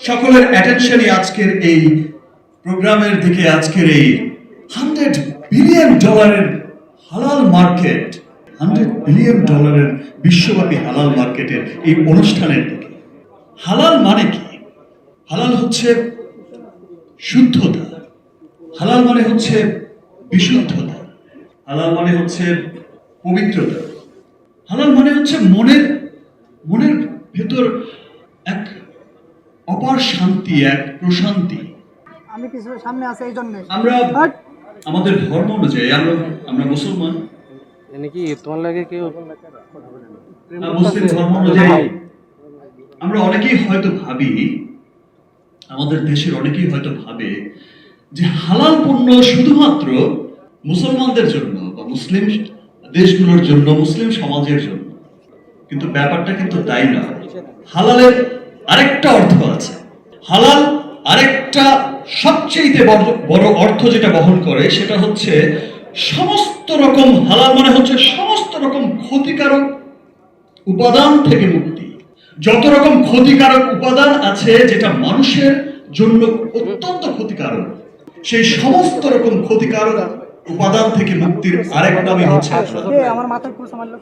সকলের অ্যাটেনশনই আজকের এই প্রোগ্রামের দিকে আজকের এই হান্ড্রেড বিলিয়ন ডলারের হালাল মার্কেট হান্ড্রেড বিলিয়ন ডলারের বিশ্বব্যাপী হালাল মার্কেটের এই অনুষ্ঠানের দিকে। হালাল মানে কি? হালাল হচ্ছে শুদ্ধতা। হালাল মানে হচ্ছে বিশুদ্ধতা। হালাল মানে হচ্ছে পবিত্রতা। হালাল মানে হচ্ছে মনের মনের ভেতর অপার শান্তি এক প্রশান্তি। আমি কিছু সামনে আছে এই জন্য। আমরা আমাদের ধর্ম অনুযায়ী আমরা আমরা মুসলমান। মানে কি তোমার লাগে কেউ মুসলিম ধর্ম অনুযায়ী আমরা অনেকেই হয়তো ভাবি আমাদের দেশের অনেকেই হয়তো ভাবে যে হালাল পণ্য শুধুমাত্র মুসলমানদের জন্য বা মুসলিম দেশগুলোর জন্য মুসলিম সমাজের জন্য। কিন্তু ব্যাপারটা কিন্তু তাই না। হালালের আরেকটা অর্থ আছে। হালাল আরেকটা সবচেয়ে বড় অর্থ যেটা বহন করে সেটা হচ্ছে সমস্ত রকম হালাল মানে হচ্ছে সমস্ত রকম ক্ষতিকারক উপাদান থেকে মুক্তি। যত রকম ক্ষতিকারক উপাদান আছে যেটা মানুষের জন্য অত্যন্ত ক্ষতিকারক সেই সমস্ত রকম ক্ষতিকারক উপাদান থেকে মুক্তির আরেক নামই হচ্ছে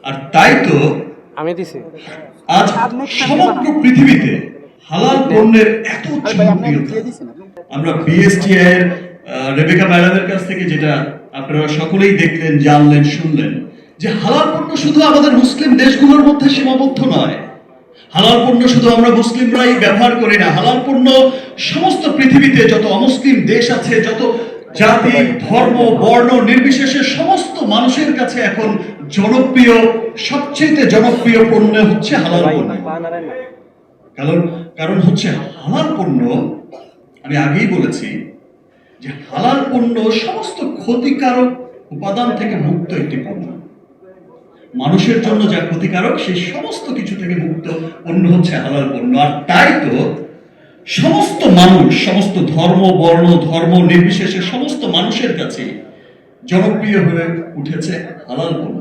আর তাই তো আমি দিছি। আজ সমগ্র পৃথিবীতে হালাল পণ্যের এত আমরা বিএসটি এর রেবেকা ম্যাডামের কাছ থেকে যেটা আপনারা সকলেই দেখলেন জানলেন শুনলেন যে হালাল পণ্য শুধু আমাদের মুসলিম দেশগুলোর মধ্যে সীমাবদ্ধ নয়। হালাল পণ্য শুধু আমরা মুসলিমরাই ব্যবহার করি না। হালাল পণ্য সমস্ত পৃথিবীতে যত অমুসলিম দেশ আছে যত জাতি ধর্ম বর্ণ নির্বিশেষে সমস্ত মানুষের কাছে এখন জনপ্রিয় সবচেয়ে জনপ্রিয় পণ্য হচ্ছে হালাল পণ্য। কারণ কারণ হচ্ছে হালাল পণ্য আমি আগেই বলেছি যে হালাল পণ্য সমস্ত ক্ষতিকারক উপাদান থেকে মুক্ত একটি পণ্য। মানুষের জন্য যা ক্ষতিকারক সেই সমস্ত কিছু থেকে মুক্ত পণ্য হচ্ছে হালাল পণ্য। আর তাই তো সমস্ত মানুষ সমস্ত ধর্ম বর্ণ ধর্ম নির্বিশেষে সমস্ত মানুষের কাছে জনপ্রিয় হয়ে উঠেছে হালাল পণ্য।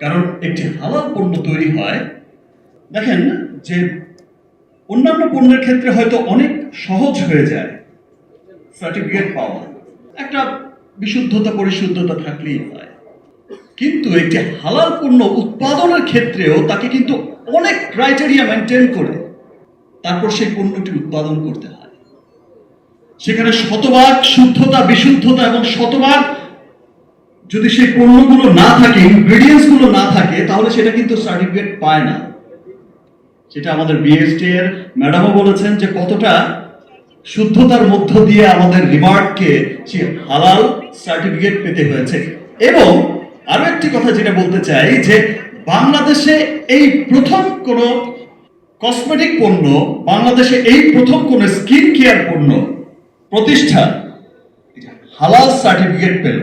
কারণ একটি হালাল পণ্য তৈরি হয়। দেখেন যে অন্যান্য পণ্যের ক্ষেত্রে হয়তো অনেক সহজ হয়ে যায় সার্টিফিকেট পাওয়া। একটা বিশুদ্ধতা, পরিশুদ্ধতা থাকলেই হয়। কিন্তু একটি হালাল পণ্য উৎপাদনের ক্ষেত্রেও তাকে কিন্তু অনেক ক্রাইটেরিয়া মেনটেন করে তারপর সেই পণ্যটি উৎপাদন করতে হয়। সেখানে শতভাগ শুদ্ধতা, বিশুদ্ধতা এবং শতভাগ যদি সেই পণ্যগুলো না থাকে ইনগ্রেডিয়েন্টসগুলো না থাকে, তাহলে সেটা কিন্তু সার্টিফিকেট পায় না। সেটা আমাদের বিএসটি এর ম্যাডামও বলেছেন যে কতটা শুদ্ধতার মধ্য দিয়ে আমাদের রিমার্ককে সে হালাল সার্টিফিকেট পেতে হয়েছে। এবং আরও একটি কথা যেটা বলতে চাই যে বাংলাদেশে এই প্রথম কোন কসমেটিক পণ্য, বাংলাদেশে এই প্রথম কোন স্কিন কেয়ার পণ্য, প্রতিষ্ঠান হালাল সার্টিফিকেট পেল।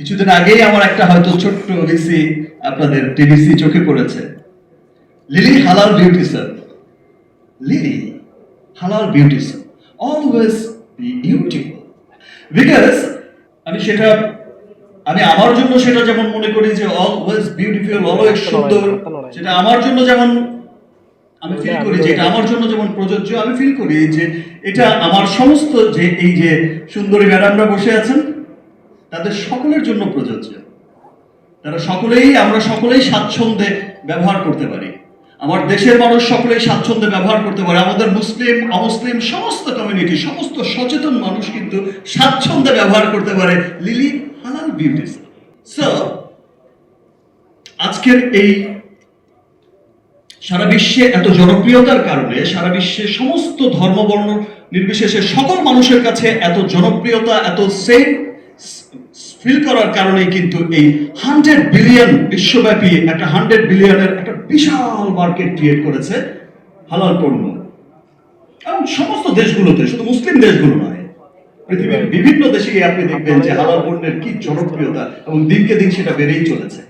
কিছুদিন আগেই আমার একটা হয়তো ছোট্ট লিসি আপনাদের টিভিসি চোখে পড়েছে। লিলি হালাল বিউটিশন লিলি হালাল beautician always be beautiful because আমি সেটা আমি আমার জন্য সেটা যেমন মনে করি যে অলওয়েজ বিউটিফুল অলওয়েজ সুন্দর সেটা আমার জন্য যেমন আমি ফিল করি যে এটা আমার জন্য যেমন প্রযোজ্য আমি ফিল করি যে এটা আমার সমস্ত যে এই যে সুন্দরী ম্যাডামরা বসে আছেন তাদের সকলের জন্য প্রযোজ্য। তারা সকলেই, আমরা সকলেই স্বাচ্ছন্দ্যে ব্যবহার করতে পারি। আমার দেশের মানুষ সকলেই স্বাচ্ছন্দ্যে ব্যবহার করতে পারে। আমাদের মুসলিম, অমুসলিম, সমস্ত কমিউনিটি সমস্ত সচেতন মানুষ কিন্তু স্বাচ্ছন্দ্যে ব্যবহার করতে পারে লিলি হালাল বিউটিস সো আজকের এই সারা বিশ্বে এত জনপ্রিয়তার কারণে, সারা বিশ্বে সমস্ত ধর্মবর্ণ নির্বিশেষে সকল মানুষের কাছে এত জনপ্রিয়তা, এত সেম ফিল করার কারণেই কিন্তু এই হান্ড্রেড বিলিয়ন বিশ্বব্যাপী একটা হান্ড্রেড বিলিয়নের একটা বিশাল মার্কেট ক্রিয়েট করেছে হালাল পণ্য। কারণ সমস্ত দেশগুলোতে, শুধু মুসলিম দেশগুলো নয়, পৃথিবীর বিভিন্ন দেশেই আপনি দেখবেন যে হালাল পণ্যের কি জনপ্রিয়তা এবং দিনকে দিন সেটা বেড়েই চলেছে।